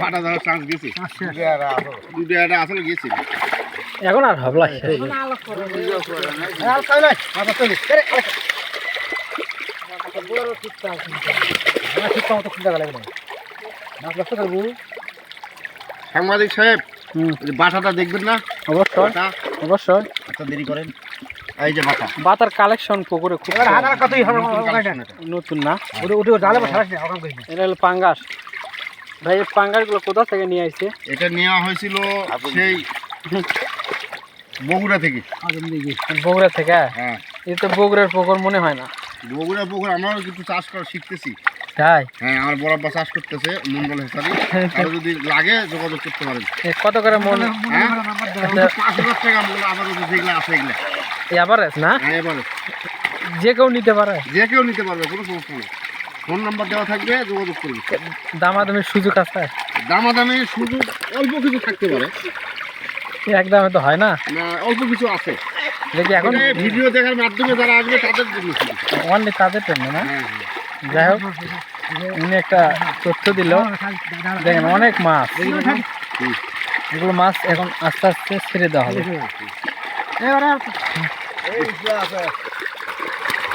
ফাটা দেওয়ার চান্স গেছে দুটো একটা আসলে গেছে। এখন আর ভাবলা সাংবাদিক সাহেব বাটাটা দেখবেন না? অবশ্যই। অবশ্যই। আচ্ছা দেরি করেন? এই যে বাটা বাতার কালেকশন পুকুরে খুব। নতুন collection এটা। নতুন না। এটা হলো পাঙ্গাস। ভাই এই পাঙ্গাসগুলো কোথা থেকে নিয়ে আসছে এটা নেওয়া হয়েছিল সেই বগুড়া থেকে। বগুড়া থেকে? হ্যাঁ। তো বগুড়ার পুকুর মনে হয় না। বগুড়া পুকুর আমরাও কিন্তু চাষ করা শিখতেছি। তাই? হ্যাঁ আমার বড় চাষ করতেছে মন্ডল হিসাবে কারও যদি লাগে যোগাযোগ করতে পারেন। কত করে মনে হ্যাঁ? পাঁচ হাজার টাকা মূল্য আবার যেগুলো আছে এগুলো। এভারেজ না? হ্যাঁ যে কেউ নিতে পারে। যে কেউ নিতে পারবে কোনো সমস্যা নেই। ফোন নাম্বার দেওয়া থাকবে যোগাযোগ করবে দামাদামির সুযোগ আছে? দামাদামি সুযোগ অল্প কিছু থাকতে পারে। এক দামে তো হয় না? না অল্প কিছু আছে। দেখি এখন। ভিডিও দেখার মাধ্যমে যারা আসবে তাদের জন্য অনলি তাদের জন্য না? হ্যাঁ হ্যাঁ। যাই হোক উনি একটা তথ্য দিল। দেখেন অনেক মাছ। এগুলো মাছ এখন আস্তে আস্তে ছেড়ে দেওয়া হবে।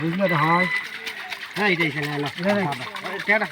বুঝলে তো হয় হ্যাঁ এটাই খেলা